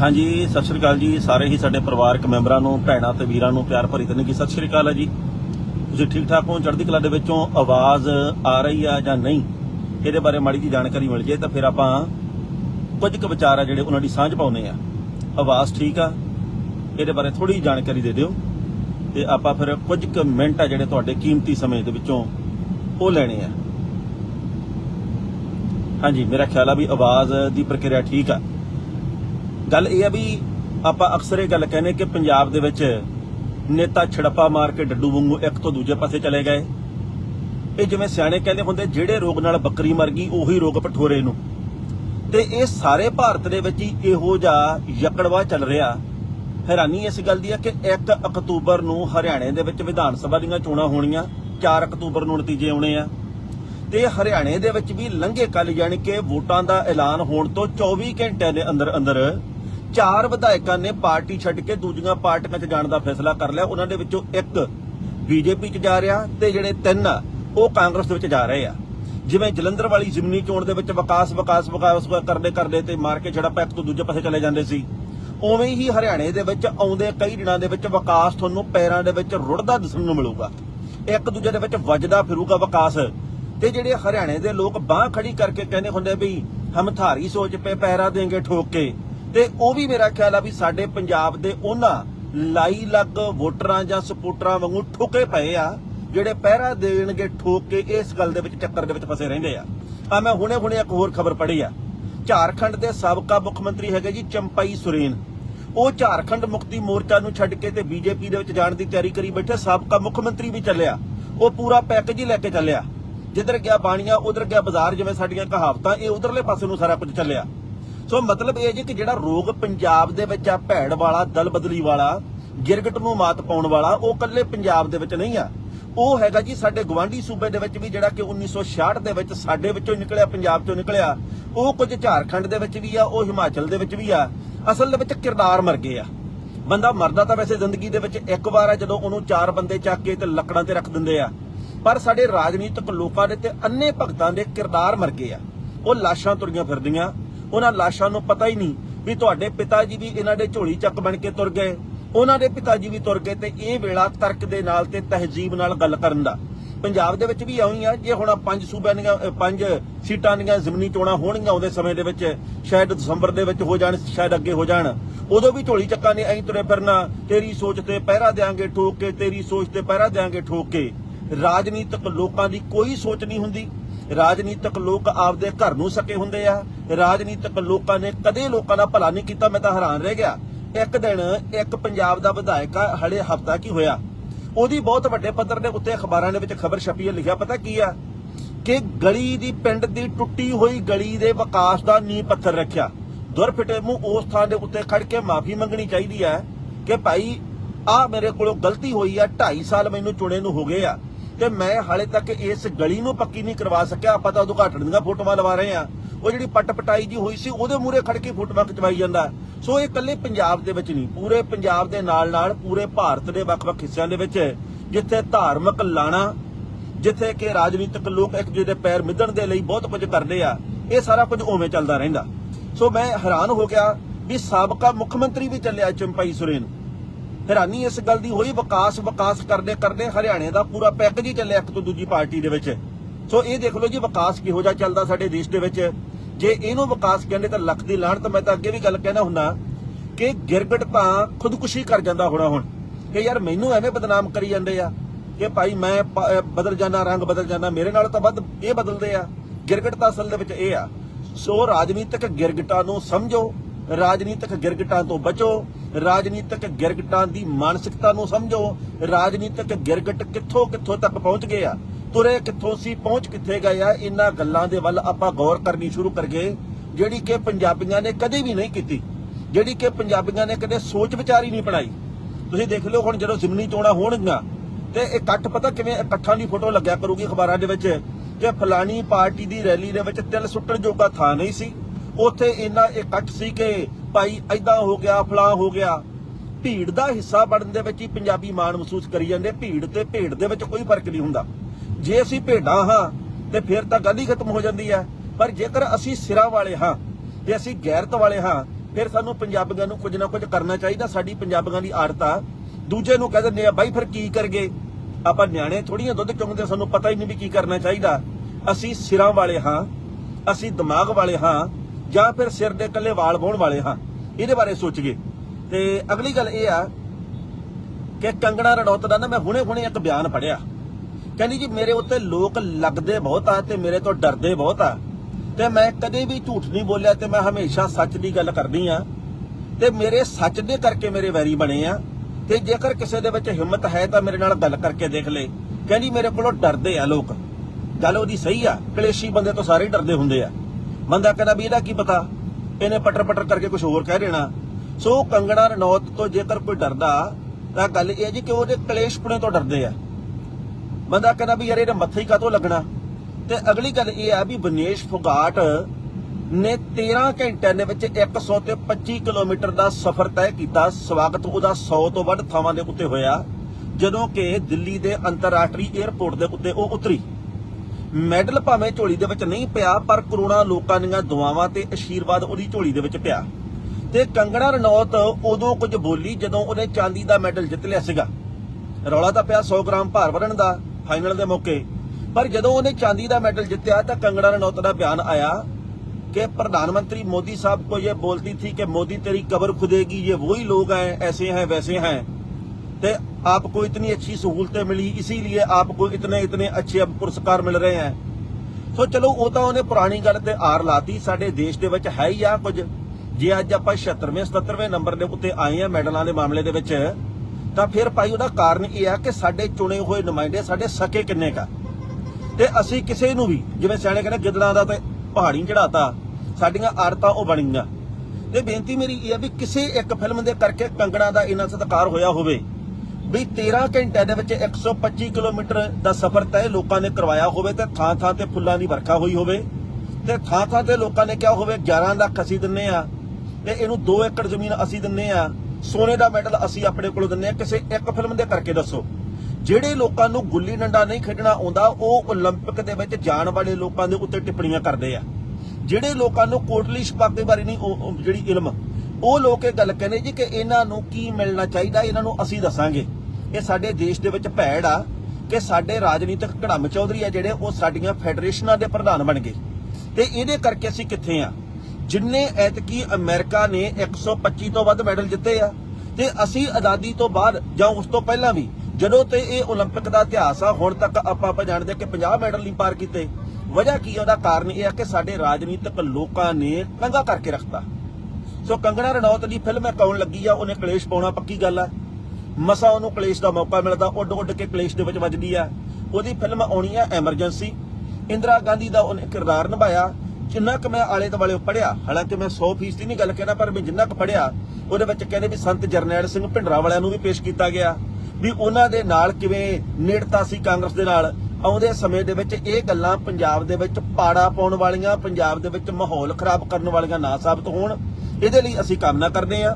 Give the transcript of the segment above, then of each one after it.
ਹਾਂਜੀ, ਸਤਿ ਸ਼੍ਰੀ ਅਕਾਲ ਜੀ। ਸਾਰੇ ਹੀ ਸਾਡੇ ਪਰਿਵਾਰਕ ਮੈਂਬਰਾਂ ਨੂੰ, ਭੈਣਾਂ ਤੇ ਵੀਰਾਂ ਨੂੰ ਪਿਆਰ ਭਰੀ ਤਨਕੀ ਸਤਿ ਸ਼੍ਰੀ ਅਕਾਲ ਹੈ ਜੀ। ਤੁਸੀਂ ਠੀਕ ਠਾਕ ਹੋ? ਚੜ੍ਹਦੀ ਕਲਾ ਦੇ ਵਿੱਚੋਂ ਆਵਾਜ਼ ਆ ਰਹੀ ਆ ਜਾਂ ਨਹੀਂ? ਇਹਦੇ ਬਾਰੇ ਮਾੜੀ ਜੀ ਜਾਣਕਾਰੀ ਮਿਲ ਜੇ ਤਾਂ ਫਿਰ ਆਪਾਂ ਕੁਝ ਕੁ ਵਿਚਾਰ ਆ ਜਿਹੜੇ ਉਹਨਾਂ ਦੀ ਸਾਂਝ ਪਾਉਨੇ ਆ। ਆਵਾਜ਼ ਠੀਕ ਆ? ਇਹਦੇ ਬਾਰੇ ਥੋੜੀ ਜਾਣਕਾਰੀ ਦੇ ਦਿਓ। ਤੇ ਆਪਾਂ ਫਿਰ ਕੁਝ ਕੁ ਮਿੰਟ ਆ ਜਿਹੜੇ ਤੁਹਾਡੇ ਕੀਮਤੀ ਸਮੇਂ ਦੇ ਵਿੱਚੋਂ ਉਹ ਲੈਣੇ ਆ। ਹਾਂਜੀ, ਮੇਰਾ ਖਿਆਲ ਆ ਵੀ ਆਵਾਜ਼ ਦੀ ਪ੍ਰਕਿਰਿਆ ਠੀਕ ਆ। ਗੱਲ ਇਹ ਆ ਵੀ ਆਪਾਂ ਅਕਸਰ ਇਹ ਗੱਲ ਕਹਿੰਦੇ ਕਿ ਪੰਜਾਬ ਦੇ ਵਿੱਚ ਨੇਤਾ ਛੜਪਾ ਮਾਰ ਕੇ ਡੱਡੂ ਵਾਂਗੂ ਇੱਕ ਤੋਂ ਦੂਜੇ ਪਾਸੇ ਚਲੇ ਗਏ। ਇਹ ਜਿਵੇਂ ਸਿਆਣੇ ਕਹਿੰਦੇ ਹੁੰਦੇ, ਜਿਹੜੇ ਰੋਗ ਨਾਲ ਬੱਕਰੀ ਮਰ ਗਈ, ਉਹੀ ਰੋਗ ਪਠੋਰੇ ਨੂੰ। ਤੇ ਇਹ ਸਾਰੇ ਭਾਰਤ ਦੇ ਵਿੱਚ ਹੀ ਇਹੋ ਜਿਹਾ ਯਕੜਵਾ ਚੱਲ ਰਿਹਾ। ਹੈਰਾਨੀ ਇਸ ਗੱਲ ਦੀ ਹੈ ਕਿ 1 ਅਕਤੂਬਰ ਨੂੰ ਹਰਿਆਣੇ ਦੇ ਵਿੱਚ ਵਿਧਾਨ ਸਭਾ ਦੀਆਂ ਚੋਣਾਂ ਹੋਣੀਆਂ 4 ਅਕਤੂਬਰ ਨੂੰ ਨਤੀਜੇ ਆਉਣੇ ਆ। ਤੇ ਹਰਿਆਣੇ ਦੇ ਵਿੱਚ ਵੀ ਲੰਘੇ ਕੱਲ ਯਾਨੀ ਕਿ ਵੋਟਾਂ ਦਾ ਐਲਾਨ ਹੋਣ ਤੋਂ 24 ਘੰਟਿਆਂ ਦੇ ਅੰਦਰ ਅੰਦਰ ਚਾਰ ਵਿਧਾਇਕਾਂ ਨੇ ਪਾਰਟੀ ਛੱਡ ਕੇ ਦੂਜੀਆਂ ਪਾਰਟੀਆਂ 'ਚ ਜਾਣ ਦਾ ਫੈਸਲਾ ਕਰ ਲਿਆ। ਉਹਨਾਂ ਦੇ ਵਿੱਚੋਂ ਇੱਕ ਬੀਜੇਪੀ 'ਚ ਜਾ ਰਿਹਾ ਤੇ ਜਿਹੜੇ ਤਿੰਨ ਆ ਉਹ ਕਾਂਗਰਸ ਦੇ ਵਿੱਚ ਜਾ ਰਹੇ ਆ। ਜਿਵੇਂ ਜਲੰਧਰ ਵਾਲੀ ਜ਼ਿਮਨੀ ਚੋਣ ਦੇ ਵਿੱਚ ਵਿਕਾਸ ਵਿਕਾਸ ਵਿਕਾਸ ਕਰਦੇ ਕਰਦੇ ਤੇ ਮਾਰ ਕੇ ਜਿਹੜਾ ਇੱਕ ਤੋਂ ਦੂਜੇ ਪਾਸੇ ਚਲੇ ਜਾਂਦੇ ਸੀ। ਉਵੇਂ ਹੀ ਹਰਿਆਣੇ ਦੇ ਵਿੱਚ ਆਉਂਦੇ ਕਈ ਦਿਨਾਂ ਦੇ ਵਿੱਚ ਵਿਕਾਸ ਤੁਹਾਨੂੰ ਪੈਰਾਂ ਦੇ ਵਿੱਚ ਰੁੜਦਾ ਦਿਸਣ ਨੂੰ ਮਿਲੂਗਾ। ਇੱਕ ਦੂਜੇ ਦੇ ਵਿੱਚ ਵੱਜਦਾ ਫਿਰੂਗਾ ਵਿਕਾਸ। ਤੇ ਜਿਹੜੇ ਹਰਿਆਣੇ ਦੇ ਲੋਕ ਬਾਹ ਖੜੀ ਕਰਕੇ ਕਹਿੰਦੇ ਹੁੰਦੇ ਵੀ ਹਮਥਾਰੀ ਸੋਚ ਪੇ, ਪੈਰਾ ਦੇਂਗੇ ਠੋਕ ਕੇ। ਤੇ ਉਹ ਵੀ ਮੇਰਾ ਖਿਆਲ ਆ ਵੀ ਸਾਡੇ ਪੰਜਾਬ ਦੇ ਉਹਨਾਂ ਲਾਈ ਲੱਗ ਵੋਟਰਾਂ ਜਾਂ ਸਪੋਰਟਰਾਂ ਵਾਂਗੂ ਠੁਕੇ ਪਏ ਆ, ਜਿਹੜੇ ਪਹਿਰਾ ਦੇਣਗੇ ਠੋਕ ਕੇ ਇਸ ਗੱਲ ਦੇ ਵਿੱਚ ਚੱਕਰ ਦੇ ਵਿੱਚ ਫਸੇ ਰਹਿੰਦੇ ਆ। ਆ ਮੈਂ ਹੁਣੇ ਹੁਣੇ ਇੱਕ ਹੋਰ ਖਬਰ ਪੜ੍ਹੀ ਆ। ਝਾਰਖੰਡ ਦੇ ਸਾਬਕਾ ਮੁੱਖ ਮੰਤਰੀ ਹੈਗੇ ਜੀ ਚੰਪਾਈ ਸੁਰੇਨ। ਉਹ ਝਾਰਖੰਡ ਮੁਕਤੀ ਮੋਰਚਾ ਨੂੰ ਛੱਡ ਕੇ ਤੇ ਬੀਜੇਪੀ ਦੇ ਵਿੱਚ ਜਾਣ ਦੀ ਤਿਆਰੀ ਕਰੀ ਬੈਠੇ, ਸਾਬਕਾ ਮੁੱਖ ਮੰਤਰੀ ਵੀ ਚੱਲਿਆ। ਉਹ ਪੂਰਾ ਪੈਕੇਜ ਹੀ ਲੈ ਕੇ ਚੱਲਿਆ। ਜਿੱਧਰ ਗਿਆ ਬਾਣੀਆਂ, ਉਧਰ ਗਿਆ ਬਾਜ਼ਾਰ, ਜਿਵੇਂ ਸਾਡੀਆਂ ਕਹਾਵਤਾਂ, ਇਹ ਉਧਰਲੇ ਪਾਸੇ ਨੂੰ ਸਾਰਾ ਕੁਝ ਚੱਲਿਆ। ਸੋ ਮਤਲਬ ਇਹ ਜੀ ਕਿ ਜਿਹੜਾ ਰੋਗ ਪੰਜਾਬ ਦੇ ਵਿੱਚ ਆ, ਭੈੜ ਵਾਲਾ, ਦਲ ਬਦਲੀ ਵਾਲਾ, ਗਿਰਗਟ ਨੂੰ ਮਾਤ ਪਾਉਣ ਵਾਲਾ, ਉਹ ਕੱਲੇ ਪੰਜਾਬ ਦੇ ਵਿੱਚ ਨਹੀਂ ਆ। ਉਹ ਹੈਗਾ ਜੀ ਸਾਡੇ ਗਵਾਂਢੀ ਸੂਬੇ ਦੇ ਵਿੱਚ ਵੀ ਜਿਹੜਾ ਕਿ 1966 ਦੇ ਵਿੱਚ ਸਾਡੇ ਵਿੱਚੋਂ ਨਿਕਲਿਆ, ਪੰਜਾਬ ਚੋਂ ਨਿਕਲਿਆ। ਉਹ ਕੁਝ ਝਾਰਖੰਡ ਦੇ ਵਿੱਚ ਵੀ ਆ, ਉਹ ਹਿਮਾਚਲ ਦੇ ਵਿੱਚ ਵੀ ਆ। ਅਸਲ ਦੇ ਵਿੱਚ ਕਿਰਦਾਰ ਮਰ ਗਏ ਆ। ਬੰਦਾ ਮਰਦਾ ਤਾਂ ਵੈਸੇ ਜ਼ਿੰਦਗੀ ਦੇ ਵਿੱਚ ਇੱਕ ਵਾਰ ਆ, ਜਦੋਂ ਉਹਨੂੰ ਚਾਰ ਬੰਦੇ ਚੱਕ ਕੇ ਤੇ ਲੱਕੜਾਂ ਤੇ ਰੱਖ ਦਿੰਦੇ ਆ। ਪਰ ਸਾਡੇ ਰਾਜਨੀਤਿਕ ਲੋਕਾਂ ਦੇ ਤੇ ਅੰਨੇ ਭਗਤਾਂ ਦੇ ਕਿਰਦਾਰ ਮਰ ਗਏ ਆ। ਉਹ ਲਾਸ਼ਾਂ ਤੁਰੀਆਂ ਫਿਰਦੀਆਂ ਉਹਨਾਂ ਲਾਸ਼ਾਂ ਨੂੰ ਪਤਾ ਹੀ ਨਹੀਂ ਵੀ ਤੁਹਾਡੇ ਪਿਤਾ ਜੀ ਵੀ ਇਹਨਾਂ ਦੇ ਝੋਲੀ ਚੱਕ ਬਣ ਕੇ ਤੁਰ ਗਏ। ਉਹਨਾਂ ਦੇ ਪਿਤਾ ਜੀ ਵੀ ਤੁਰ ਗਏ ਤੇ ਇਹ ਵੇਲਾ ਤਰਕ ਦੇ ਨਾਲ ਤੇ ਤਹਿਜ਼ੀਬ ਨਾਲ ਗੱਲ ਕਰਨ ਦਾ। ਪੰਜਾਬ ਦੇ ਵਿੱਚ ਵੀ ਆਉਂ ਆ, ਜੇ ਹੁਣ ਪੰਜ ਸੂਬਿਆਂ ਦੀਆਂ ਪੰਜ ਸੀਟਾਂ ਦੀਆਂ ਜ਼ਮਨੀ ਚੋਣਾਂ ਹੋਣਗੀਆਂ ਉਹਦੇ ਸਮੇਂ ਦੇ ਵਿੱਚ, ਸ਼ਾਇਦ ਦਸੰਬਰ ਦੇ ਵਿੱਚ ਹੋ ਜਾਣ, ਸ਼ਾਇਦ ਅੱਗੇ ਹੋ ਜਾਣ, ਉਦੋਂ ਵੀ ਝੋਲੀ ਚੱਕਾਂ ਨੇ ਐਂ ਤੁਰੇ ਫਿਰਨਾ, ਤੇਰੀ ਸੋਚ ਤੇ ਪਹਿਰਾ ਦੇਾਂਗੇ ਠੋਕ ਕੇ, ਤੇਰੀ ਸੋਚ ਤੇ ਪਹਿਰਾ ਦੇਾਂਗੇ ਠੋਕ ਕੇ। ਰਾਜਨੀਤਿਕ ਲੋਕਾਂ ਦੀ ਕੋਈ ਸੋਚ ਨਹੀਂ ਹੁੰਦੀ। ਰਾਜਨੀਤਿਕ ਲੋਕ ਆਪਦੇ ਘਰ ਨੂੰ ਸਕੇ ਹੁੰਦੇ ਆ। ਰਾਜਨੀਤਿਕ ਲੋਕਾਂ ਨੇ ਕਦੇ ਲੋਕਾਂ ਦਾ ਭਲਾ ਨਹੀਂ ਕੀਤਾ, ਮੈਂ ਤਾਂ ਹੈਰਾਨ ਰਹਿ ਗਿਆ। ਇੱਕ ਦਿਨ ਇੱਕ ਪੰਜਾਬ ਦਾ ਵਿਧਾਇਕ ਹਲੇ ਹਫਤਾ ਕੀ ਹੋਇਆ? ਉਹਦੀ ਬਹੁਤ ਵੱਡੇ ਪੱਧਰ ਦੇ ਉੱਤੇ ਅਖਬਾਰਾਂ ਦੇ ਵਿੱਚ ਖਬਰ ਛਪੀ ਹੈ, ਲਿਖਿਆ ਪਤਾ ਕੀ ਆ? ਕਿ ਗਲੀ ਦੀ ਪਿੰਡ ਦੀ ਟੁੱਟੀ ਹੋਈ ਗਲੀ ਦੇ ਵਿਕਾਸ ਦਾ ਨੀਂਹ ਪੱਥਰ ਰੱਖਿਆ। ਦੁਰ ਫਿਟੇ ਮੂੰਹ ਉਸ ਥਾਂ ਦੇ ਉੱਤੇ ਖੜ ਕੇ ਮਾਫੀ ਮੰਗਣੀ ਚਾਹੀਦੀ ਹੈ ਕਿ ਭਾਈ ਆ ਮੇਰੇ ਕੋਲੋਂ ਗਲਤੀ ਹੋਈ ਆ 2.5 ਸਾਲ ਮੈਨੂੰ ਚੁਣੇ ਨੂੰ ਹੋ ਗਏ ਆ। ਤੇ ਮੈਂ ਹਾਲੇ ਤੱਕ ਇਸ ਗਲੀ ਨੂੰ ਪੱਕੀ ਨਹੀਂ ਕਰਵਾ ਸਕਿਆ। ਆਪਾਂ ਤਾਂ ਉਦਘਾਟਨ ਦੀਆਂ ਫੋਟੋਆਂ ਲਵਾ ਰਹੇ ਆ ਉਹ ਜਿਹੜੀ ਪਟ ਪਟਾਈ ਜੀ ਹੋਈ ਸੀ, ਉਹਦੇ ਮੂਰੇ ਖੜ ਕੇ ਫੋਟੋਆਂ ਖਿਚਵਾਈ ਜਾਂਦਾ ਸੋ ਇਹ ਇਕੱਲੇ ਪੰਜਾਬ ਦੇ ਵਿੱਚ ਨਹੀਂ, ਪੂਰੇ ਪੰਜਾਬ ਦੇ ਨਾਲ ਨਾਲ ਪੂਰੇ ਭਾਰਤ ਦੇ ਵੱਖ-ਵੱਖ ਹਿੱਸਿਆਂ ਦੇ ਵਿੱਚ, ਜਿੱਥੇ ਧਾਰਮਿਕ ਲਾਣਾ, ਜਿੱਥੇ ਕਿ ਰਾਜਨੀਤਿਕ ਲੋਕ ਇੱਕ ਦੂਜੇ ਦੇ ਪੈਰ ਮਿੱਧਣ ਦੇ ਲਈ ਬਹੁਤ ਕੁਝ ਕਰਦੇ ਆ, ਇਹ ਸਾਰਾ ਕੁਝ ਉਵੇਂ ਚੱਲਦਾ ਰਹਿੰਦਾ। ਸੋ ਮੈਂ ਹੈਰਾਨ ਹੋ ਗਿਆ ਵੀ ਸਾਬਕਾ ਮੁੱਖ ਮੰਤਰੀ ਵੀ ਚੱਲਿਆ ਚੰਪਾਈ ਸੁਰੇਨ। ਹੈਰਾਨੀ ਇਸ ਗੱਲ ਦੀ ਹੋਈ, ਵਿਕਾਸ ਵਿਕਾਸ ਕਰਦੇ ਕਰਦੇ ਹਰਿਆਣੇ ਦਾ ਪੂਰਾ ਪੈਕੇਜ ਹੀ ਚੱਲਿਆ ਇੱਕ ਤੋਂ ਦੂਜੀ ਪਾਰਟੀ ਦੇ ਵਿੱਚ। ਸੋ ਇਹ ਦੇਖ ਲਓ ਜੀ, ਵਿਕਾਸ ਕਿਹੋ ਜਿਹਾ ਚੱਲਦਾ ਸਾਡੇ ਦੇਸ਼ ਦੇ ਵਿੱਚ। ਜੇ ਇਹਨੂੰ ਵਿਕਾਸ ਕਹਿੰਦੇ ਤਾਂ ਲੱਖ ਦੀ ਲਾਹਣ ਤਾਂ ਮੈਂ ਤਾਂ ਅੱਗੇ ਵੀ ਗੱਲ ਕਹਿਣਾ ਹੁੰਦਾ ਕਿ ਗਿਰਗਟ ਤਾਂ ਖੁਦਕੁਸ਼ੀ ਕਰ ਜਾਂਦਾ ਹੋਣਾ ਹੁਣ। ਕਿ ਯਾਰ ਮੈਨੂੰ ਐਵੇਂ ਬਦਨਾਮ ਕਰੀ ਜਾਂਦੇ ਆ ਕਿ ਭਾਈ ਮੈਂ ਬਦਲ ਜਾਣਾ ਰੰਗ ਬਦਲ ਜਾਣਾ ਮੇਰੇ ਨਾਲ ਤਾਂ ਵੱਧ ਇਹ ਬਦਲਦੇ ਆ। ਗਿਰਗਟ ਤਾਂ ਅਸਲ ਦੇ ਵਿੱਚ ਇਹ ਆ। ਸੋ ਰਾਜਨੀਤਿਕ ਗਿਰਗਟਾਂ ਨੂੰ ਸਮਝੋ, ਰਾਜਨੀਤਿਕ ਗਿਰਗਟਾਂ ਤੋਂ ਬਚੋ। ਰਾਜਨੀਤਿਕ ਗਿਰਗਟਾਂ ਦੀ ਮਾਨਸਿਕਤਾ ਨੂੰ ਸਮਝੋ। ਰਾਜਨੀਤਿਕ ਗਿਰਗਟ ਕਿੱਥੋਂ ਕਿੱਥੋਂ ਤੱਕ ਪਹੁੰਚ ਗਏ ਆ? ਤੁਰੇ ਕਿੱਥੋਂ ਸੀ, ਪਹੁੰਚ ਕਿੱਥੇ ਗਏ ਆ? ਇਹਨਾਂ ਗੱਲਾਂ ਦੇ ਵੱਲ ਆਪਾਂ ਗੌਰ ਕਰਨੀ ਸ਼ੁਰੂ ਕਰ ਗਏ ਜਿਹੜੀ ਕਿ ਪੰਜਾਬੀਆਂ ਨੇ ਕਦੇ ਵੀ ਨਹੀਂ ਕੀਤੀ। ਜਿਹੜੀ ਕਿ ਪੰਜਾਬੀਆਂ ਨੇ ਕਦੇ ਸੋਚ ਵਿਚਾਰ ਹੀ ਨਹੀਂ ਬਣਾਈ। ਤੁਸੀਂ ਦੇਖ ਲਿਓ ਹੁਣ ਜਦੋਂ ਜ਼ਿਮਨੀ ਚੋਣਾਂ ਹੋਣਗੀਆਂ, ਤੇ ਇਕੱਠ ਪਤਾ ਕਿਵੇਂ ਇਕੱਠਾਂ ਦੀ ਫੋਟੋ ਲੱਗਿਆ ਕਰੂਗੀ ਅਖਬਾਰਾਂ ਦੇ ਵਿੱਚ, ਕਿ ਫਲਾਣੀ ਪਾਰਟੀ ਦੀ ਰੈਲੀ ਦੇ ਵਿੱਚ ਤਿਲ ਸੁੱਟਣ ਜੋਗਾ ਥਾਂ ਨਹੀਂ ਸੀ। ਉੱਥੇ ਇੰਨਾ ਇਕੱਠ ਸੀ ਕਿ ਭਾਈ ਐਦਾਂ ਹੋ ਗਿਆ ਫਲਾ ਹੋ ਗਿਆ। ਭੀੜ ਦਾ ਹਿੱਸਾ ਬਣਨ ਦੇ ਵਿੱਚ ਹੀ ਪੰਜਾਬੀ ਮਾਣ ਮਹਿਸੂਸ ਕਰੀ ਜਾਂਦੇ। ਭੀੜ ਤੇ ਭੇਡ ਦੇ ਵਿੱਚ ਕੋਈ ਫ਼ਰਕ ਨਹੀਂ ਹੁੰਦਾ। ਜੇ ਅਸੀਂ ਭੇਡਾਂ ਹਾਂ, ਤੇ ਫਿਰ ਤਾਂ ਗੱਲ ਹੀ ਖਤਮ ਹੋ ਜਾਂਦੀ ਹੈ। ਪਰ ਜੇਕਰ ਅਸੀਂ ਸਿਰਾਂ ਵਾਲੇ ਹਾਂ, ਤੇ ਅਸੀਂ ਗੈਰਤ ਵਾਲੇ ਹਾਂ, ਫਿਰ ਸਾਨੂੰ ਪੰਜਾਬੀਆਂ ਨੂੰ ਕੁਝ ਨਾ ਕੁਝ ਕਰਨਾ ਚਾਹੀਦਾ। ਸਾਡੀ ਪੰਜਾਬੀਆਂ ਦੀ ਆਦਤ ਆ। ਦੂਜੇ ਨੂੰ ਕਹਿ ਦਿੰਦੇ ਆ, ਬਾਈ ਫਿਰ ਕੀ ਕਰਗੇ? ਆਪਾਂ ਨਿਆਣੇ ਥੋੜੀਆਂ ਦੁੱਧ ਚੁੰਗਦੇ, ਸਾਨੂੰ ਪਤਾ ਹੀ ਨਹੀਂ ਵੀ ਕੀ ਕਰਨਾ ਚਾਹੀਦਾ। ਅਸੀਂ ਸਿਰਾਂ ਵਾਲੇ ਹਾਂ, ਅਸੀਂ ਦਿਮਾਗ ਵਾਲੇ ਹਾਂ ਜਾਂ ਫਿਰ ਸਿਰ ਦੇ ਇਕੱਲੇ ਵਾਲ ਵਾਹੁਣ ਵਾਲੇ ਹਾਂ, ਇਹਦੇ ਬਾਰੇ ਸੋਚੀਏ। ਤੇ ਅਗਲੀ ਗੱਲ ਇਹ ਆ ਕਿ ਕੰਗਣਾ ਰਣੌਤ ਦਾ ਨਾ ਮੈਂ ਹੁਣੇ-ਹੁਣੇ ਇੱਕ ਬਿਆਨ ਪੜਿਆ ਕਹਿੰਦੀ ਜੀ, ਮੇਰੇ ਉੱਤੇ ਲੋਕ ਲੱਗਦੇ ਬਹੁਤ ਆ ਤੇ ਮੇਰੇ ਤੋਂ ਡਰਦੇ ਬਹੁਤ ਆ। ਤੇ ਮੈਂ ਕਦੇ ਵੀ ਝੂਠ ਨਹੀਂ ਬੋਲਿਆ ਤੇ ਮੈਂ ਹਮੇਸ਼ਾ ਸੱਚ ਦੀ ਗੱਲ ਕਰਦੀ ਆ। ਤੇ ਮੇਰੇ ਸੱਚ ਦੇ ਕਰਕੇ ਮੇਰੇ ਵੈਰੀ ਬਣੇ ਆ। ਤੇ ਜੇਕਰ ਕਿਸੇ ਦੇ ਵਿੱਚ ਹਿੰਮਤ ਹੈ ਤਾਂ ਮੇਰੇ ਨਾਲ ਗੱਲ ਕਰਕੇ ਦੇਖ ਲੈ। ਕਹਿੰਦੀ ਮੇਰੇ ਕੋਲੋਂ ਡਰਦੇ ਆ ਲੋਕ। ਗੱਲ ਉਹਦੀ ਸਹੀ ਆ, ਕਲੇਸ਼ੀ ਬੰਦੇ ਤੋਂ ਸਾਰੇ ਡਰਦੇ ਹੁੰਦੇ ਆ। ਬੰਦਾ ਕਹਿੰਦਾ ਵੀ ਇਹਦਾ ਕੀ ਪਤਾ? ਇਹਨੇ ਪਟਰ ਪਟਰ ਕਰਕੇ ਕੁਝ ਹੋਰ ਕਹਿ ਦੇਣਾ। ਸੋ ਕੰਗਣਾ ਰਣੌਤ ਤੋਂ ਜੇਕਰ ਕੋਈ ਡਰਦਾ, ਤਾਂ ਗੱਲ ਇਹ ਹੈ ਜੀ ਕਿ ਉਹਦੇ ਕਲੇਸ਼ਪੁਣੇ ਤੋਂ ਡਰਦੇ ਆ। ਬੰਦਾ ਕਹਿੰਦਾ ਵੀ ਯਾਰ ਇਹਦੇ ਮੱਥੇ ਹੀ ਕਾਤੋਂ ਲੱਗਣਾ? ਤੇ ਅਗਲੀ ਗੱਲ ਇਹ ਆ ਵੀ ਬਨੇਸ਼ ਫੁਗਾਟ ਨੇ 13 ਘੰਟਿਆਂ ਦੇ ਵਿੱਚ 100 ਤੇ 25 ਕਿਲੋਮੀਟਰ ਦਾ ਸਫ਼ਰ ਤੈਅ ਕੀਤਾ। ਸਵਾਗਤ ਉਹਦਾ 100 ਤੋਂ ਵੱਧ ਥਾਵਾਂ ਦੇ ਉੱਤੇ ਹੋਇਆ, ਜਦੋਂ ਕਿ ਦਿੱਲੀ ਦੇ ਅੰਤਰਰਾਸ਼ਟਰੀ 에ਅਰਪੋਰਟ ਦੇ ਉੱਤੇ ਉਹ ਉਤਰੀ। ਮੈਡਲ ਭਾਵੇਂ ਝੋਲੀ ਦੇ ਵਿੱਚ ਨਹੀਂ ਪਿਆ ਪਰ ਕਰੋੜਾਂ ਲੋਕਾਂ ਦੀਆਂ ਦੁਆਵਾਂ ਤੇ ਅਸ਼ੀਰਵਾਦ ਉਹਦੀ ਝੋਲੀ ਦੇ ਵਿੱਚ ਪਿਆ ਤੇ ਕੰਗਣਾ ਰਣੌਤ ਉਦੋਂ ਕੁਝ ਬੋਲੀ ਜਦੋਂ ਉਹਨੇ ਚਾਂਦੀ ਦਾ ਮੈਡਲ ਜਿੱਤ ਲਿਆ ਸੀਗਾ ਰੌਲਾ ਤਾਂ ਪਿਆ 100 ਗ੍ਰਾਮ ਭਾਰ ਵਧਣ ਦਾ ਫਾਈਨਲ ਦੇ ਮੌਕੇ ਪਰ ਜਦੋਂ ਉਹਨੇ ਚਾਂਦੀ ਦਾ ਮੈਡਲ ਜਿੱਤਿਆ ਤਾਂ ਕੰਗਣਾ ਰਣੌਤ ਦਾ ਬਿਆਨ ਆਇਆ कि प्रधानमंत्री मोदी साहब को ये बोलती थी कि मोदी तेरी कबर खुदेगी ये वही लोग हैं ऐसे हैं वैसे हैं ते आपको इतनी अच्छी सहूलतें मिली इसीलिए आपको इतने इतने अच्छे अब पुरस्कार मिल रहे हैं ਸੋ ਚਲੋ ਉਹ ਤਾਂ ਉਹਨੇ ਪੁਰਾਣੀ ਗੱਲ ਤੇ ਆਰ ਲਾਤੀ ਸਾਡੇ ਦੇਸ਼ ਦੇ ਵਿੱਚ ਹੈ ਹੀ ਆ ਕੁਝ ਜੇ ਅੱਜ ਆਪਾਂ 76ਵੇਂ 77ਵੇਂ ਨੰਬਰ ਦੇ ਉੱਤੇ ਆਏ ਆ ਮੈਡਲਾਂ ਦੇ ਮਾਮਲੇ ਦੇ ਵਿੱਚ ਤਾਂ ਫਿਰ ਭਾਈ ਉਹਦਾ ਕਾਰਨ ਇਹ ਆ ਕਿ ਸਾਡੇ ਚੁਣੇ ਹੋਏ ਨੁਮਾਇੰਦੇ ਸਾਡੇ ਸਕੇ ਕਿੰਨੇ ਕਾ ਤੇ ਅਸੀਂ ਕਿਸੇ ਨੂੰ ਵੀ ਜਿਵੇਂ ਸਿਆਣੇ ਕਹਿੰਦੇ ਗਿੱਦੜਾਂ ਦਾ ਤੇ ਪਹਾੜੀ ਚੜਾਤਾ ਸਾਡੀਆਂ ਆੜਤਾਂ ਉਹ ਬਣੀਆਂ ਤੇ ਬੇਨਤੀ ਮੇਰੀ ਇਹ ਹੈ ਵੀ ਕਿਸੇ ਇੱਕ ਫਿਲਮ ਦੇ ਕਰਕੇ ਕੰਗਣਾ ਦਾ ਇੰਨਾ ਸਤਿਕਾਰ ਹੋਇਆ ਹੋਵੇ ਵੀ 13 ਘੰਟਿਆਂ ਦੇ ਵਿੱਚ 125 ਕਿਲੋਮੀਟਰ ਦਾ ਸਫ਼ਰ ਤੈਅ ਲੋਕਾਂ ਨੇ ਕਰਵਾਇਆ ਹੋਵੇ ਤੇ ਥਾਂ ਥਾਂ ਤੇ ਫੁੱਲਾਂ ਦੀ ਵਰਖਾ ਹੋਈ ਹੋਵੇ ਤੇ ਥਾਂ ਥਾਂ ਤੇ ਲੋਕਾਂ ਨੇ ਕਿਹਾ ਹੋਵੇ 11 ਲੱਖ ਅਸੀਂ ਦਿੰਨੇ ਆ ਤੇ ਇਹਨੂੰ 2 ਏਕੜ ਜ਼ਮੀਨ ਅਸੀਂ ਦਿੰਨੇ ਆ ਸੋਨੇ ਦਾ ਮੈਡਲ ਅਸੀਂ ਆਪਣੇ ਕੋਲੋਂ ਦਿੰਨੇ ਆ ਕਿਸੇ ਇੱਕ ਫਿਲਮ ਦੇ ਕਰਕੇ ਦੱਸੋ ਜਿਹੜੇ ਲੋਕਾਂ ਨੂੰ ਗੁੱਲੀ ਡੰਡਾ ਨਹੀਂ ਖੇਡਣਾ ਆਉਂਦਾ ਉਹ 올림픽 ਦੇ ਵਿੱਚ ਜਾਣ ਵਾਲੇ ਲੋਕਾਂ ਦੇ ਉੱਤੇ ਟਿੱਪਣੀਆਂ ਕਰਦੇ ਆ ਜਿਹੜੇ ਲੋਕਾਂ ਨੂੰ ਕੋਟਲੀ ਛਪਾਕੇ ਬਾਰੇ ਨਹੀਂ ਉਹ- ਉਹ ਜਿਹੜੀ ਇਲਮ ਉਹ ਲੋਕ ਇਹ ਗੱਲ ਕਹਿੰਦੇ ਜੀ ਕਿ ਇਹਨਾਂ ਨੂੰ ਕੀ ਮਿਲਣਾ ਚਾਹੀਦਾ ਇਹਨਾਂ ਨੂੰ ਅਸੀਂ ਦੱਸਾਂਗੇ ਇਹ ਸਾਡੇ ਦੇਸ਼ ਦੇ ਵਿੱਚ ਭੈੜ ਆ ਕਿ ਸਾਡੇ ਰਾਜਨੀਤਿਕ ਕੜਮ ਚੌਧਰੀ ਆ ਜਿਹੜੇ ਉਹ ਸਾਡੀਆਂ ਫੈਡਰੇਸ਼ਨਾਂ ਦੇ ਪ੍ਰਧਾਨ ਬਣ ਗਏ ਤੇ ਇਹਦੇ ਕਰਕੇ ਅਸੀਂ ਕਿੱਥੇ ਆ ਜਿੰਨੇ ਐਤਕੀ ਅਮਰੀਕਾ ਨੇ 125 ਤੋਂ ਵੱਧ ਮੈਡਲ ਜਿੱਤੇ ਆ ਤੇ ਅਸੀਂ ਆਜ਼ਾਦੀ ਤੋਂ ਬਾਅਦ ਜਾਂ ਉਸ ਤੋਂ ਪਹਿਲਾਂ ਵੀ ਜਦੋਂ ਤੇ ਇਹ 올림픽 ਦਾ ਇਤਿਹਾਸ ਆ ਹੁਣ ਤੱਕ ਆਪਾਂ ਆਪਾਂ ਜਾਣਦੇ ਕਿ 50 ਮੈਡਲ ਨਹੀਂ ਪਾਰ ਕੀਤੇ ਵਜ੍ਹਾ ਕੀ ਆ? ਉਹਦਾ ਕਾਰਨ ਇਹ ਆ ਕਿ ਸਾਡੇ ਰਾਜਨੀਤਿਕ ਲੋਕਾਂ ਨੇ ਕੰਗਾ ਕਰਕੇ ਰੱਖਤਾ ਸੋ ਕੰਗਣਾ ਰਣੌਤ ਦੀ ਫਿਲਮ ਕੌਣ ਲੱਗੀ ਆ, ਉਹਨੇ ਕਲੇਸ਼ ਪਾਉਣਾ, ਪੱਕੀ ਗੱਲ ਆ। ਮਸਾ ਉਹਨੂੰ ਕਲੇਸ਼ ਦਾ ਮੌਕਾ ਮਿਲਦਾ ਉੱਡ ਉੱਡ ਕੇ ਕਲੇਸ਼ ਦੇ ਵਿੱਚ ਵੱਜਦੀ ਆ। ਉਹਦੀ ਫਿਲਮ ਆਉਣੀ ਆ ਐਮਰਜੈਂਸੀ। ਇੰਦਰਾ ਗਾਂਧੀ ਦਾ ਉਹਨੇ ਕਿਰਦਾਰ ਨਿਭਾਇਆ, ਜਿੰਨਾ ਕਿ ਮੈਂ ਆਲੇ ਦੁਆਲੇ ਪੜਿਆ ਹਾਲਾਂਕਿ ਮੈਂ 100% ਨਹੀਂ ਗੱਲ ਕਹਿਣਾ, ਪਰ ਮੈਂ ਜਿੰਨਾ ਕੁ ਪੜਿਆ ਉਹਦੇ ਵਿੱਚ ਕਹਿੰਦੇ ਵੀ ਸੰਤ ਜਰਨੈਲ ਸਿੰਘ ਭਿੰਡਰਾ ਵਾਲਿਆਂ ਨੂੰ ਵੀ ਪੇਸ਼ ਕੀਤਾ ਗਿਆ, ਵੀ ਉਹਨਾਂ ਦੇ ਨਾਲ ਕਿਵੇਂ ਨੇੜਤਾ ਸੀ ਕਾਂਗਰਸ ਦੇ ਨਾਲ। ਆਉਂਦੇ ਸਮੇਂ ਦੇ ਵਿੱਚ ਇਹ ਗੱਲਾਂ ਪੰਜਾਬ ਦੇ ਵਿੱਚ ਪਾੜਾ ਪਾਉਣ ਵਾਲੀਆਂ, ਪੰਜਾਬ ਦੇ ਵਿੱਚ ਮਾਹੌਲ ਖਰਾਬ ਕਰਨ ਵਾਲੀਆਂ ਨਾ ਸਾਬਤ ਹੋਣ। ਇਹਦੇ ਲਈ ਅਸੀਂ ਕਾਮਨਾ ਕਰਦੇ ਹਾਂ।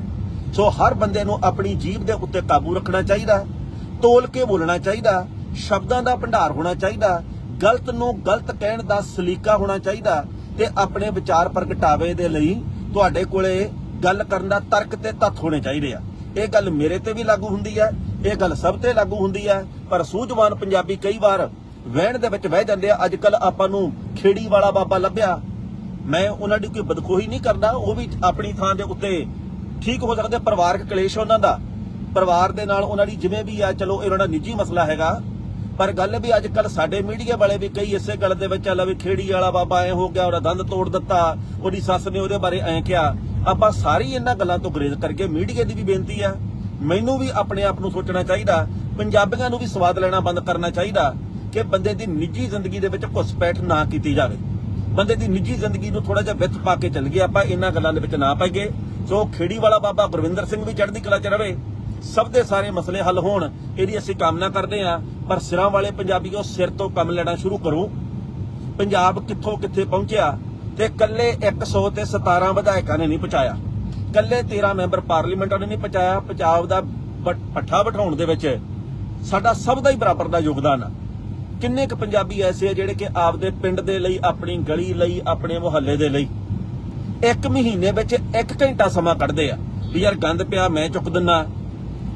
ਸੋ ਹਰ ਬੰਦੇ ਨੂੰ ਆਪਣੀ ਜੀਭ ਦੇ ਉੱਤੇ ਕਾਬੂ ਰੱਖਣਾ ਚਾਹੀਦਾ, ਤੋਲ ਕੇ ਬੋਲਣਾ ਚਾਹੀਦਾ, ਸ਼ਬਦਾਂ ਦਾ ਭੰਡਾਰ ਹੋਣਾ ਚਾਹੀਦਾ, ਗਲਤ ਨੂੰ ਗਲਤ ਕਹਿਣ ਦਾ ਸਲੀਕਾ ਹੋਣਾ ਚਾਹੀਦਾ ਤੇ ਆਪਣੇ ਵਿਚਾਰ ਪ੍ਰਗਟਾਵੇ ਦੇ ਲਈ ਤੁਹਾਡੇ ਕੋਲੇ ਗੱਲ ਕਰਨ ਦਾ ਤਰਕ ਤੇ ਤੱਥ ਹੋਣੇ ਚਾਹੀਦੇ ਆ। ਇਹ ਗੱਲ ਮੇਰੇ ਤੇ ਵੀ ਲਾਗੂ ਹੁੰਦੀ ਹੈ ਇਹ ਗੱਲ ਸਭ ਤੇ ਲਾਗੂ ਹੁੰਦੀ ਹੈ ਪਰ ਸੂਝਵਾਨ ਪੰਜਾਬੀ ਕਈ ਵਾਰ ਵਹਿਣ ਦੇ ਵਿੱਚ ਵਹਿ ਜਾਂਦੇ ਆ। ਅੱਜ ਕੱਲ ਆਪਾਂ ਨੂੰ ਖੇੜੀ ਵਾਲਾ ਬਾਬਾ ਲੱਭਿਆ ਮੈਂ ਉਹਨਾਂ ਦੀ ਕੋਈ ਬਦਖੋਹੀ ਨਹੀਂ ਕਰਦਾ, ਉਹ ਵੀ ਆਪਣੀ ਥਾਂ ਦੇ ਉੱਤੇ ਠੀਕ ਹੋ ਸਕਦੇ ਪਰਿਵਾਰਕ ਕਲੇਸ਼ ਉਹਨਾਂ ਦਾ। ਪਰਿਵਾਰ ਦੇ ਨਾਲ ਉਹਨਾਂ ਦੀ ਜਿਵੇਂ ਵੀ ਆ, ਚਲੋ ਇਹਨਾਂ ਦਾ ਨਿੱਜੀ ਮਸਲਾ ਹੈਗਾ। ਪਰ ਗੱਲ ਵੀ ਅੱਜ ਕੱਲ ਸਾਡੇ ਮੀਡੀਆ ਵਾਲੇ ਵੀ ਕਈ ਇਸੇ ਗੱਲ ਦੇ ਵਿੱਚ ਚੱਲ ਵੀ ਖੇੜੀ ਵਾਲਾ ਬਾਬਾ ਐ ਹੋ ਗਿਆ, ਉਹਦਾ ਦੰਦ ਤੋੜ ਦਿੱਤਾ, ਉਹਦੀ ਸੱਸ ਨੇ ਉਹਦੇ ਬਾਰੇ ਐ ਕਿਹਾ। ਆਪਾਂ ਸਾਰੀ ਇਹਨਾਂ ਗੱਲਾਂ ਤੋਂ ਗਰੇਜ਼ ਕਰਕੇ ਮੀਡੀਆ ਦੀ ਵੀ ਬੇਨਤੀ ਆ, ਮੈਨੂੰ ਵੀ ਆਪਣੇ ਆਪ ਨੂੰ ਸੋਚਣਾ ਚਾਹੀਦਾ, ਪੰਜਾਬੀਆਂ ਨੂੰ ਵੀ ਸਵਾਦ ਲੈਣਾ ਬੰਦ ਕਰਨਾ ਚਾਹੀਦਾ, ਕਿ ਬੰਦੇ ਦੀ ਨਿੱਜੀ ਜ਼ਿੰਦਗੀ ਦੇ ਵਿੱਚ ਘੁਸਪੈਠ ਨਾ ਕੀਤੀ ਜਾਵੇ। ਬੰਦੇ ਦੀ ਨਿੱਜੀ ਜ਼ਿੰਦਗੀ ਨੂੰ ਥੋੜਾ ਜਿਹਾ ਵਿੱਥ ਪਾ ਕੇ ਚੱਲ ਗਏ ਆਪਾਂ, ਇਹਨਾਂ ਗੱਲਾਂ ਦੇ ਵਿੱਚ ਨਾ ਪਾਈਏ। ਸੋ ਖੇੜੀ ਵਾਲਾ ਬਾਬਾ ਗੁਰਵਿੰਦਰ ਸਿੰਘ ਵੀ ਚੜ੍ਹਦੀ ਕਲਾ ਚ ਰਵੇ। ਸਭ ਦੇ ਸਾਰੇ ਮਸਲੇ ਹੱਲ ਹੋਣ, ਇਹਦੀ ਅਸੀਂ ਕਾਮਨਾ ਕਰਦੇ ਹਾਂ। ਪਰ ਸਿਰਾਂ ਵਾਲੇ ਪੰਜਾਬੀਓ, ਸਿਰ ਤੋਂ ਕੰਮ ਲੈਣਾ ਸ਼ੁਰੂ ਕਰੋ। ਪੰਜਾਬ ਕਿੱਥੋਂ ਕਿੱਥੇ ਪਹੁੰਚਿਆ? ਤੇ ਕੱਲੇ 100 ਤੇ 17 ਵਿਧਾਇਕਾਂ ਨੇ ਨਹੀਂ ਪਹੁੰਚਾਇਆ। ਕੱਲੇ 13 ਮੈਂਬਰ ਪਾਰਲੀਮੈਂਟ ਨੇ ਨਹੀਂ ਪਹੁੰਚਾਇਆ। ਪੰਜਾਬ ਦਾ ਬ- ਪੱਠਾ ਬਿਠਾਉਣ ਦੇ ਵਿੱਚ ਸਾਡਾ ਸਭ ਦਾ ਹੀ ਬਰਾਬਰ ਦਾ ਯੋਗਦਾਨ ਆ। ਕਿੰਨੇ ਕੁ ਪੰਜਾਬੀ ਐਸੇ ਆ ਜਿਹੜੇ ਕਿ ਆਪਦੇ ਪਿੰਡ ਦੇ ਲਈ, ਆਪਣੀ ਗਲੀ ਲਈ, ਆਪਣੇ ਮੁਹੱਲੇ ਦੇ ਲਈ ਇੱਕ ਮਹੀਨੇ ਵਿੱਚ ਇੱਕ ਘੰਟਾ ਸਮਾਂ ਕੱਢਦੇ ਆ ਵੀ ਯਾਰ ਗੰਦ ਪਿਆ, ਮੈਂ ਚੁੱਕ ਦਿੰਨਾ,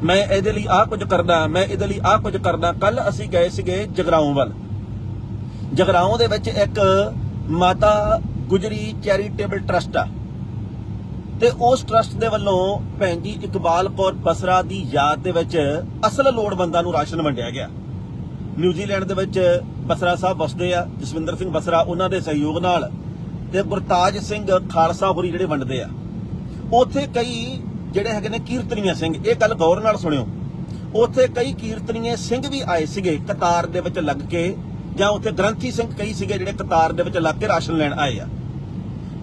ਮੈਂ ਇਹਦੇ ਲਈ ਆਹ ਕੁਝ ਕਰਦਾ, ਮੈਂ ਇਹਦੇ ਲਈ ਆਹ ਕੁਝ ਕਰਦਾ। ਕੱਲ ਅਸੀਂ ਗਏ ਸੀਗੇ ਜਗਰਾਉਂ ਵੱਲ। ਜਗਰਾਉਂ ਦੇ ਵਿੱਚ ਇੱਕ ਮਾਤਾ ਗੁਜਰੀ ਚੈਰੀਟੇਬਲ ਟਰਸਟ ਆ। ਤੇ ਉਸ ਟਰਸਟ ਦੇ ਵੱਲੋਂ ਭੈਣ ਜੀ ਇਕਬਾਲ ਕੌਰ ਬਸਰਾ ਦੀ ਯਾਦ ਦੇ ਵਿੱਚ ਅਸਲ ਲੋੜਵੰਦਾਂ ਨੂੰ ਰਾਸ਼ਨ ਵੰਡਿਆ ਗਿਆ। ਨਿਊਜ਼ੀਲੈਂਡ ਦੇ ਵਿੱਚ ਬਸਰਾ ਸਾਹਿਬ ਵਸਦੇ ਆ, ਜਸਵਿੰਦਰ ਸਿੰਘ ਬਸਰਾ ਉਹਨਾਂ ਦੇ ਸਹਿਯੋਗ ਨਾਲ ਤੇ ਗੁਰਤਾਜ ਸਿੰਘ ਖਾਲਸਾ ਹੋਰੀ ਜਿਹੜੇ ਵੰਡਦੇ ਆ। ਉੱਥੇ ਕਈ ਜਿਹੜੇ ਹੈਗੇ ਨੇ ਕੀਰਤਨੀਆ ਸਿੰਘ, ਇਹ ਗੱਲ ਗੌਰ ਨਾਲ ਸੁਣਿਓ। ਉੱਥੇ ਕਈ ਕੀਰਤਨੀਏ ਸਿੰਘ ਵੀ ਆਏ ਸੀਗੇ ਕਤਾਰ ਦੇ ਵਿੱਚ ਲੱਗ ਕੇ ਜਾਂ ਉੱਥੇ ਗ੍ਰੰਥੀ ਸਿੰਘ ਕਈ ਸੀਗੇ ਜਿਹੜੇ ਕਤਾਰ ਦੇ ਵਿੱਚ ਲੱਗ ਕੇ ਰਾਸ਼ਨ ਲੈਣ ਆਏ ਆ।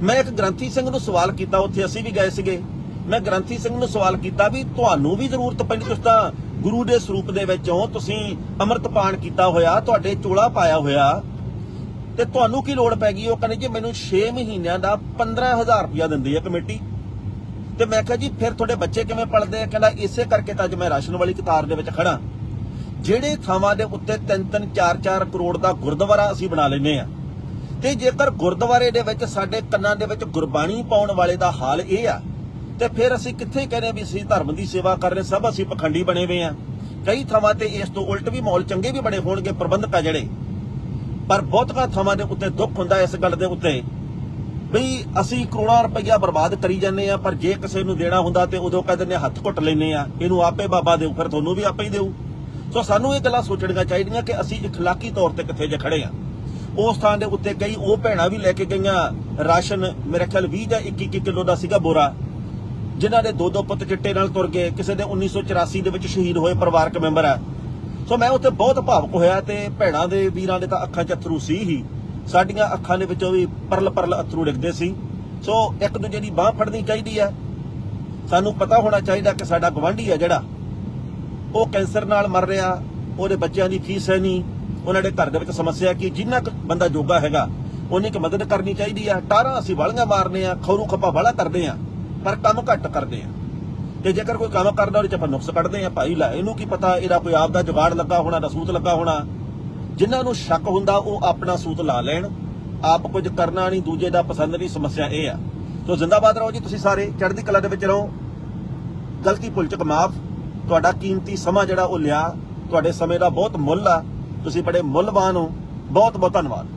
ਮੈਂ ਇੱਕ ਗ੍ਰੰਥੀ ਸਿੰਘ ਨੂੰ ਸਵਾਲ ਕੀਤਾ, ਉੱਥੇ ਅਸੀਂ ਵੀ ਗਏ ਸੀਗੇ। ਮੈਂ ਗ੍ਰੰਥੀ ਸਿੰਘ ਨੂੰ ਸਵਾਲ ਕੀਤਾ ਵੀ ਤੁਹਾਨੂੰ ਵੀ ਜ਼ਰੂਰਤ ਪੈਂਦੀ, ਤੁਸੀਂ ਤਾਂ ਗੁਰੂ ਦੇ ਸਰੂਪ ਦੇ ਵਿੱਚ ਹੋ ਤੁਸੀਂ ਅੰਮ੍ਰਿਤਪਾਨ ਕੀਤਾ ਹੋਇਆ, ਤੁਹਾਡੇ ਚੋਲਾ ਪਾਇਆ ਹੋਇਆ, ਤੇ ਤੁਹਾਨੂੰ ਕੀ ਲੋੜ ਪੈ ਗਈ? ਉਹ ਕਹਿੰਦੇ ਜੀ ਮੈਨੂੰ 6 ਮਹੀਨਿਆਂ ਦਾ 15000 ਰੁਪਇਆ ਦਿੰਦੀ ਹੈ ਕਮੇਟੀ। ਤੇ ਮੈਂ ਕਿਹਾ ਜੀ, ਫਿਰ ਤੁਹਾਡੇ ਬੱਚੇ ਕਿਵੇਂ ਪਲਦੇ ਆ? ਕਹਿੰਦਾ ਇਸੇ ਕਰਕੇ ਤਾਂ ਅੱਜ ਮੈਂ ਰਾਸ਼ਨ ਵਾਲੀ ਕਤਾਰ ਦੇ ਵਿੱਚ ਖੜਾ ਜਿਹੜੇ ਥਾਵਾਂ ਦੇ ਉੱਤੇ 3-3 4-4 ਕਰੋੜ ਦਾ ਗੁਰਦੁਆਰਾ ਅਸੀਂ ਬਣਾ ਲੈਨੇ ਆ ਤੇ ਜੇਕਰ ਗੁਰਦੁਆਰੇ ਦੇ ਵਿੱਚ ਸਾਡੇ ਕੰਨਾਂ ਦੇ ਵਿੱਚ ਗੁਰਬਾਣੀ ਪਾਉਣ ਵਾਲੇ ਦਾ ਹਾਲ ਇਹ ਆ ਤੇ ਫਿਰ ਅਸੀਂ ਕਿੱਥੇ ਕਹਿੰਦੇ ਵੀ ਅਸੀਂ ਧਰਮ ਦੀ ਸੇਵਾ ਕਰ ਰਹੇ ਸਭ ਅਸੀਂ ਪਖੰਡੀ ਬਣੇ ਹੋਏ ਆ ਕਈ ਥਾਵਾਂ ਤੇ ਇਸ ਤੋਂ ਉਲਟ ਵੀ ਮਾਹੌਲ ਚੰਗੇ ਵੀ ਬਣੇ ਹੋਣਗੇ ਪ੍ਰਬੰਧਕ ਆ ਜਿਹੜੇ ਪਰ ਬਹੁਤੀਆਂ ਥਾਵਾਂ ਦੇ ਉੱਤੇ ਦੁੱਖ ਹੁੰਦਾ ਇਸ ਗੱਲ ਦੇ ਉੱਤੇ ਵੀ ਅਸੀਂ ਕਰੋੜਾਂ ਰੁਪਈਆ ਬਰਬਾਦ ਕਰੀ ਜਾਂਦੇ ਆ ਪਰ ਜੇ ਕਿਸੇ ਨੂੰ ਦੇਣਾ ਹੁੰਦਾ ਤੇ ਉਦੋਂ ਕਹਿੰਦੇ ਨੇ ਹੱਥ ਘੁੱਟ ਲੈਨੇ ਆ ਇਹਨੂੰ ਆਪੇ ਬਾਬਾ ਦੇਊ ਫਿਰ ਤੁਹਾਨੂੰ ਵੀ ਆਪੇ ਹੀ ਦੇਊ ਸੋ ਸਾਨੂੰ ਇਹ ਗੱਲਾਂ ਸੋਚਣੀਆਂ ਚਾਹੀਦੀਆਂ ਕਿ ਅਸੀਂ اخلاقی ਤੌਰ ਤੇ ਕਿੱਥੇ ਜੇ ਖੜੇ ਆ ਉਸ ਥਾਂ ਦੇ ਉੱਤੇ ਕਈ ਉਹ ਭੈਣਾਂ ਵੀ ਲੈ ਕੇ ਗਈਆਂ ਰਾਸ਼ਨ ਮੇਰੇ ਖਿਆਲ 20 ਜਾਂ 21 ਕਿਲੋ ਦਾ ਸੀਗਾ ਬੋਰਾ ਜਿਨ੍ਹਾਂ ਦੇ ਦੋ ਦੋ ਪੁੱਤ ਚਿੱਟੇ ਨਾਲ ਤੁਰ ਗਏ, ਕਿਸੇ ਦੇ 1984 ਦੇ ਵਿੱਚ ਸ਼ਹੀਦ ਹੋਏ ਪਰਿਵਾਰਕ ਮੈਂਬਰ ਆ ਸੋ ਮੈਂ ਉੱਥੇ ਬਹੁਤ ਭਾਵੁਕ ਹੋਇਆ ਤੇ ਭੈਣਾਂ ਦੇ ਵੀਰਾਂ ਦੇ ਤਾਂ ਅੱਖਾਂ 'ਚ ਅਥਰੂ ਸੀ ਹੀ। ਸਾਡੀਆਂ ਅੱਖਾਂ ਦੇ ਵਿੱਚੋਂ ਵੀ ਪਰਲ ਪਰਲ ਅਥਰੂ ਡਿੱਗਦੇ ਸੀ। ਸੋ ਇੱਕ ਦੂਜੇ ਦੀ ਬਾਹ ਫੜਨੀ ਚਾਹੀਦੀ ਆ ਸਾਨੂੰ ਪਤਾ ਹੋਣਾ ਚਾਹੀਦਾ ਕਿ ਸਾਡਾ ਗਵਾਂਢੀ ਆ ਜਿਹੜਾ। ਉਹ ਕੈਂਸਰ ਨਾਲ ਮਰ ਰਿਹਾ, ਉਹਦੇ ਬੱਚਿਆਂ ਦੀ ਫੀਸ ਹੈ ਨਹੀਂ, ਉਹਨਾਂ ਦੇ ਘਰ ਦੇ ਵਿੱਚ ਸਮੱਸਿਆ ਕਿ, ਜਿੰਨਾ ਕੁ ਬੰਦਾ ਜੋਗਾ ਹੈਗਾ ਉਹਨੀ ਕੁ ਮਦਦ ਕਰਨੀ ਚਾਹੀਦੀ ਆ ਟਾਰਾਂ ਅਸੀਂ ਵਾਲੀਆਂ ਮਾਰਨੇ ਆ, ਖੌਰੂ ਖੱਪਾ ਵਾਲਾ ਕਰਦੇ ਆ। ਪਰ ਕੰਮ ਘੱਟ ਕਰਦੇ ਆ। ਤੇ ਜੇਕਰ ਕੋਈ ਕੰਮ ਕਰਦਾ, ਉਹਦੇ ਚ ਆਪਾਂ ਨੁਕਸ ਕੱਢਦੇ ਆ। ਭਾਈ, ਲੈ, ਇਹਨੂੰ ਕੀ ਪਤਾ? ਇਹਦਾ ਕੋਈ ਆਪ ਦਾ ਜੁਗਾੜ ਲੱਗਾ ਹੋਣਾ ਰਸੂਤ ਲੱਗਾ ਹੋਣਾ। ਜਿਨ੍ਹਾਂ ਨੂੰ ਸ਼ੱਕ ਹੁੰਦਾ, ਉਹ ਆਪਣਾ ਸੂਤ ਲਾ ਲੈਣ। ਆਪ ਕੁਝ ਕਰਨਾ ਨਹੀਂ, ਦੂਜੇ ਦਾ ਪਸੰਦ ਨਹੀਂ, ਸਮੱਸਿਆ ਇਹ ਆ। ਸੋ ਜ਼ਿੰਦਾਬਾਦ ਰਹੋ ਜੀ ਤੁਸੀਂ ਸਾਰੇ, ਚੜ੍ਹਦੀ ਕਲਾ ਦੇ ਵਿੱਚ ਰਹੋ। ਗਲਤੀ ਭੁੱਲ ਚੁੱਕ, ਮਾਫ। ਤੁਹਾਡਾ ਕੀਮਤੀ ਸਮਾਂ ਜਿਹੜਾ ਉਹ ਲਿਆ, ਤੁਹਾਡੇ ਸਮੇਂ ਦਾ ਬਹੁਤ ਮੁੱਲ ਆ। ਤੁਸੀਂ ਬੜੇ ਮੁੱਲਵਾਨ ਹੋ। ਬਹੁਤ ਬਹੁਤ ਧੰਨਵਾਦ।